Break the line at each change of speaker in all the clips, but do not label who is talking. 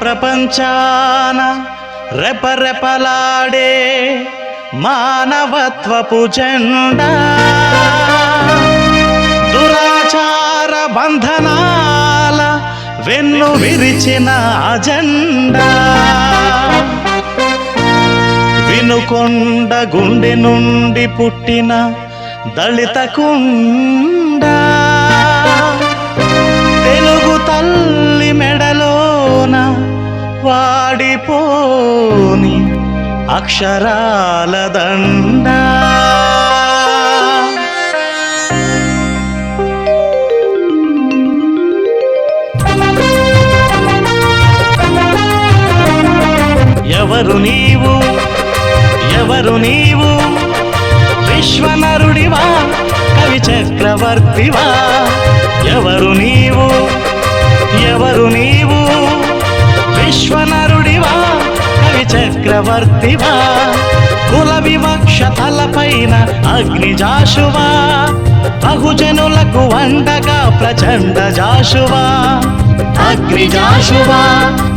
ప్రపంచాన రెపరెపలాడే మానవత్వపు జెండా. దురాచార బంధనాల వెన్ను విరిచిన అజెండా. వినుకొండ గుండె నుండి పుట్టిన దళిత కుండ. తెలుగు తల్లి మెడలో వాడిపోని అక్షరాల దండ. ఎవరు నీవు? ఎవరు నీవు? విశ్వనరుడివా? కవి చక్రవర్తివా? ఎవరు నీవు? ఎవరు నీవు? విశ్వనరుడివా కవి చక్రవర్తివా కుల వివక్ష తలపైన అగ్నిజాశువా బహుజనులకు వండగా ప్రచండ జాశువా అగ్నిజాశువా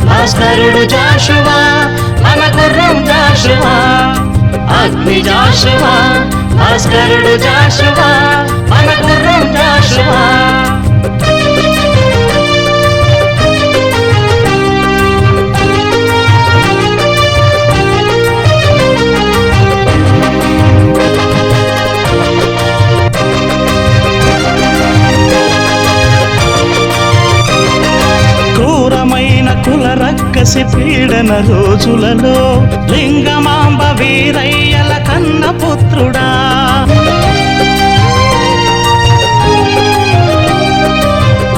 భాస్కరుడు జాశువా మన గుర్రం జాషువా భాస్కరుడు జాశువా మన గుర్రం రక్కసి పీడన రోజులలో లింగమాంబ వీరయ్యల కన్న పుత్రుడా.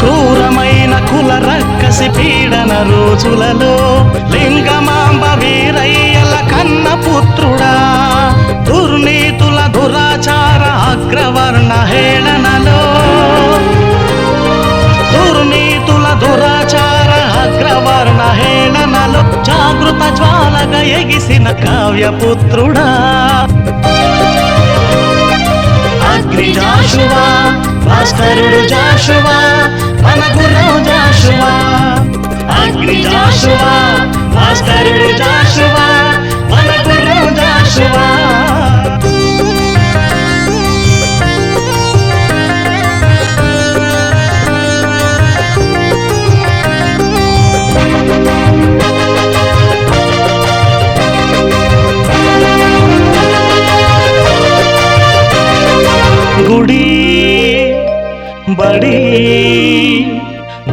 క్రూరమైన కుల రక్కసి పీడన రోజులలో లింగమాంబ వీరయ్యల కన్న పుత్రుడా. హేళనలో జాగృత జ్వాలగా ఎగిసిన కావ్యపుత్రుడా. అగ్ని జాషువా భాస్కరుడు జాషువా మన గురు జాషువా అగ్ని జాషువా భాస్కరుడు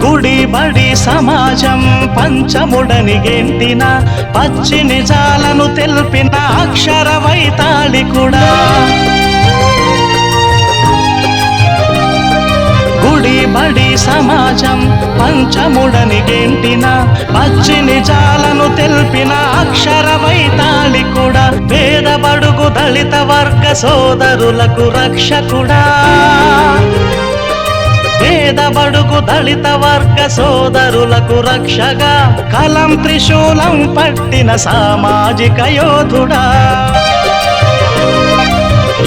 గుడి బడి సమాజం పంచముడని గెంటిన పచ్చి నిజాలను తెలిపిన అక్షర వైతాళి కూడా. గుడి బడి సమాజం పంచముడని గెంటిన పచ్చి నిజాలను తెలిపిన అక్షర వైతాళి కూడా. పేద బడుగు దళిత వర్గ సోదరులకు రక్షకుడా. పేద బడుగు దళిత వర్గ సోదరులకు రక్షగా. కలం త్రిశూలం పట్టిన సామాజిక యోధుడా.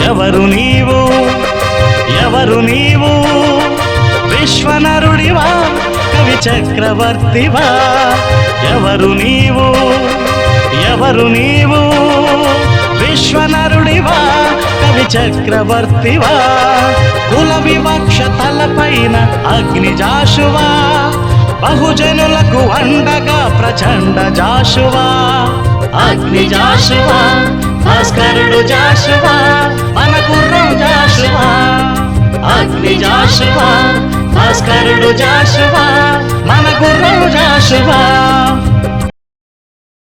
ఎవరు నీవు? ఎవరు నీవు? విశ్వనరుడివా? కవి చక్రవర్తివా? ఎవరు నీవు? ఎవరు నీవు? విశ్వనరుడివా? కవి చక్రవర్తివా? కుల వివక్ష తలపైన అగ్ని జాషువా. బహుజనులకు అండగా ప్రచండ జాషువా. అగ్ని జాషువా భాస్కరుడు జాషువా మన గుర్రం జాషువా. అగ్ని జాషువా భాస్కరుడు జాషువా మన గుర్రం జాషువా.